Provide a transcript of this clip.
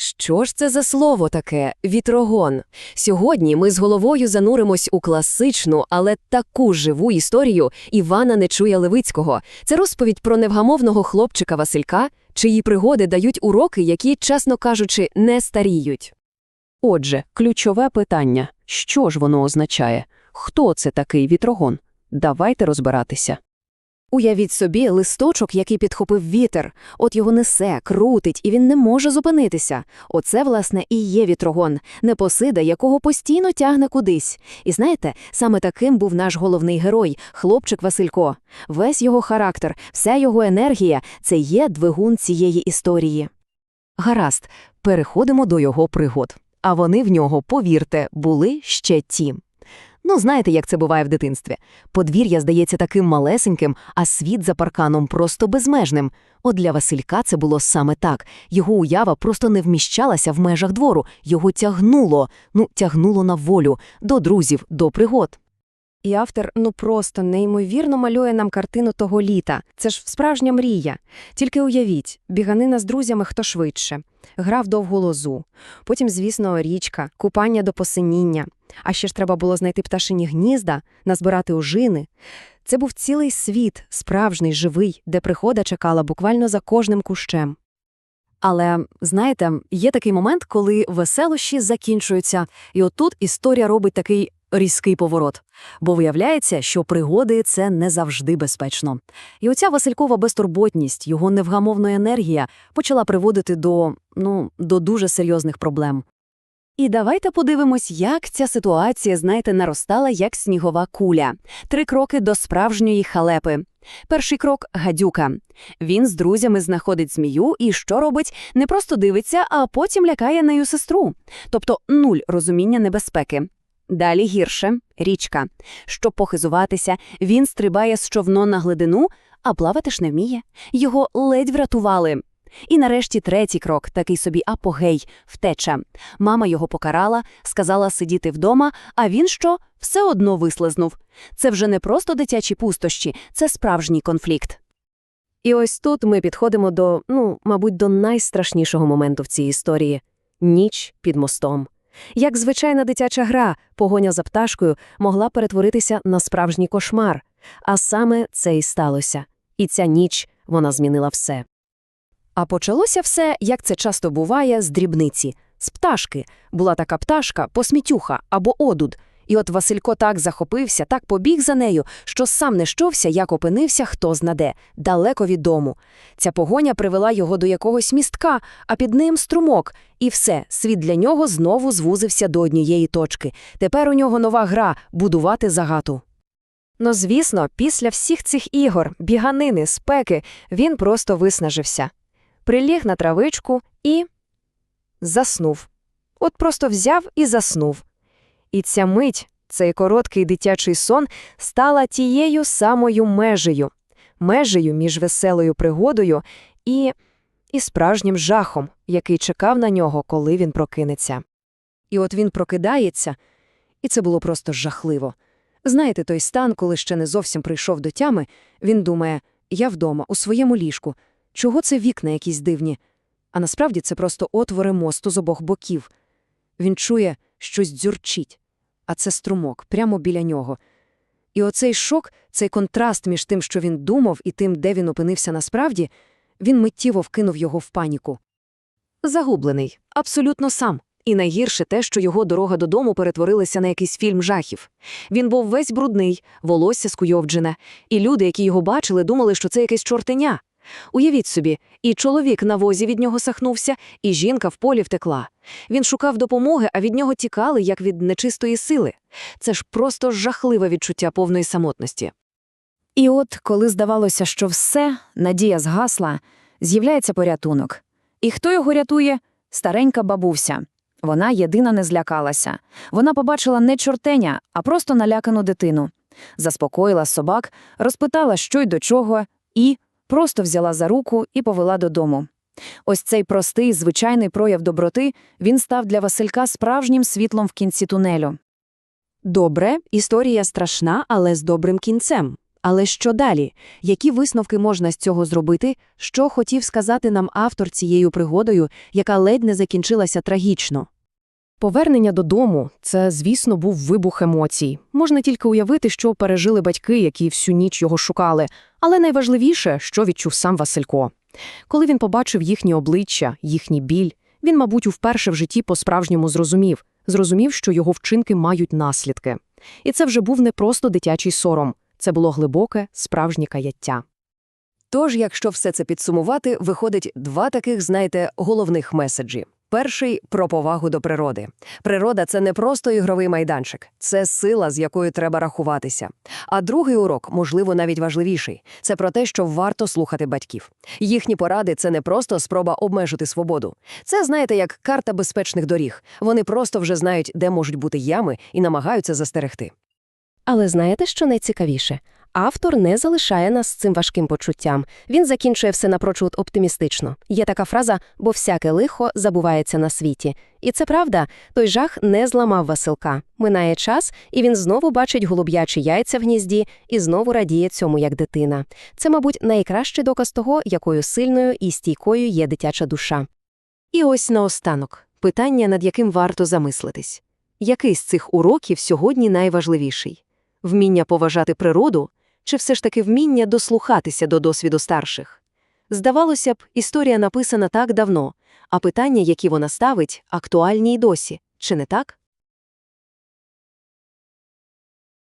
Що ж це за слово таке вітрогон? Сьогодні ми з головою зануримось у класичну, але таку живу історію Івана Нечуя Левицького. Це розповідь про невгамовного хлопчика Василька, чиї пригоди дають уроки, які, чесно кажучи, не старіють. Отже, ключове питання – що ж воно означає? Хто це такий вітрогон? Давайте розбиратися. Уявіть собі листочок, який підхопив вітер. От його несе, крутить, і він не може зупинитися. Оце, власне, і є вітрогон, непосида, якого постійно тягне кудись. І знаєте, саме таким був наш головний герой, хлопчик Василько. Весь його характер, вся його енергія – це є двигун цієї історії. Гаразд, переходимо до його пригод. А вони в нього, повірте, були ще ті. Ну, знаєте, як це буває в дитинстві. Подвір'я здається таким малесеньким, а світ за парканом просто безмежним. От для Василька це було саме так. Його уява просто не вміщалася в межах двору, його тягнуло, ну, тягнуло на волю, до друзів, до пригод. І автор ну просто неймовірно малює нам картину того літа. Це ж справжня мрія. Тільки уявіть, біганина з друзями хто швидше, гра в довгу лозу, потім, звісно, річка, купання до посиніння. А ще ж треба було знайти пташині гнізда, назбирати ожини. Це був цілий світ, справжній, живий, де прихода чекала буквально за кожним кущем. Але, знаєте, є такий момент, коли веселощі закінчуються, і отут історія робить такий різкий поворот. Бо виявляється, що пригоди – це не завжди безпечно. І оця Василькова безтурботність, його невгамовна енергія почала приводити до, ну, до дуже серйозних проблем. І давайте подивимось, як ця ситуація, знаєте, наростала як снігова куля. Три кроки до справжньої халепи. Перший крок – гадюка. Він з друзями знаходить змію і що робить? Не просто дивиться, а потім лякає нею сестру. Тобто нуль розуміння небезпеки. Далі гірше – річка. Щоб похизуватися, він стрибає з човно на глибину, а плавати ж не вміє. Його ледь врятували. І нарешті третій крок, такий собі апогей, втеча. Мама його покарала, сказала сидіти вдома, а він що? Все одно вислизнув. Це вже не просто дитячі пустощі, це справжній конфлікт. І ось тут ми підходимо до, ну, мабуть, до найстрашнішого моменту в цій історії – ніч під мостом. Як звичайна дитяча гра, погоня за пташкою могла перетворитися на справжній кошмар. А саме це і сталося. І ця ніч, вона змінила все. А почалося все, як це часто буває, з дрібниці. З пташки. Була така пташка, посмітюха або одуд. І от Василько так захопився, так побіг за нею, що сам не щовся, як опинився хто знаде, далеко від дому. Ця погоня привела його до якогось містка, а під ним струмок. І все, світ для нього знову звузився до однієї точки. Тепер у нього нова гра – будувати загату. Ну, звісно, після всіх цих ігор, біганини, спеки, він просто виснажився. Приліг на травичку і заснув. От просто взяв і заснув. І ця мить, цей короткий дитячий сон, стала тією самою межею, межею між веселою пригодою і, і справжнім жахом, який чекав на нього, коли він прокинеться. І от він прокидається, і це було просто жахливо. Знаєте, той стан, коли ще не зовсім прийшов до тями, він думає, я вдома, у своєму ліжку. Чого це вікна якісь дивні? А насправді це просто отвори мосту з обох боків. Він чує, щось дзюрчить, а це струмок прямо біля нього. І оцей шок, цей контраст між тим, що він думав, і тим, де він опинився насправді, він миттєво вкинув його в паніку. Загублений, абсолютно сам. І найгірше те, що його дорога додому перетворилася на якийсь фільм жахів. Він був весь брудний, волосся скуйовджене, і люди, які його бачили, думали, що це якесь чортеня. Уявіть собі, і чоловік на возі від нього сахнувся, і жінка в полі втекла. Він шукав допомоги, а від нього тікали, як від нечистої сили. Це ж просто жахливе відчуття повної самотності. І от, коли здавалося, що все, надія згасла, з'являється порятунок. І хто його рятує? Старенька бабуся. Вона єдина не злякалася. Вона побачила не чортеня, а просто налякану дитину. Заспокоїла собак, розпитала, що й до чого, і просто взяла за руку і повела додому. Ось цей простий, звичайний прояв доброти він став для Василька справжнім світлом в кінці тунелю. Добре, історія страшна, але з добрим кінцем. Але що далі? Які висновки можна з цього зробити? Що хотів сказати нам автор цією пригодою, яка ледь не закінчилася трагічно? Повернення додому – це, звісно, був вибух емоцій. Можна тільки уявити, що пережили батьки, які всю ніч його шукали. Але найважливіше, що відчув сам Василько. Коли він побачив їхні обличчя, їхній біль, він, мабуть, вперше в житті по-справжньому зрозумів. Зрозумів, що його вчинки мають наслідки. І це вже був не просто дитячий сором. Це було глибоке, справжнє каяття. Тож, якщо все це підсумувати, виходить два таких, знаєте, головних меседжі. Перший – про повагу до природи. Природа – це не просто ігровий майданчик, це сила, з якою треба рахуватися. А другий урок, можливо, навіть важливіший – це про те, що варто слухати батьків. Їхні поради – це не просто спроба обмежити свободу. Це, знаєте, як карта безпечних доріг. Вони просто вже знають, де можуть бути ями, і намагаються застерегти. Але знаєте, що найцікавіше? Автор не залишає нас з цим важким почуттям. Він закінчує все напрочуд оптимістично. Є така фраза «бо всяке лихо забувається на світі». І це правда, той жах не зламав Василка. Минає час, і він знову бачить голуб'ячі яйця в гнізді і знову радіє цьому як дитина. Це, мабуть, найкращий доказ того, якою сильною і стійкою є дитяча душа. І ось наостанок – питання, над яким варто замислитись. Який з цих уроків сьогодні найважливіший? Вміння поважати природу чи все ж таки вміння дослухатися до досвіду старших? Здавалося б, історія написана так давно, а питання, які вона ставить, актуальні й досі. Чи не так?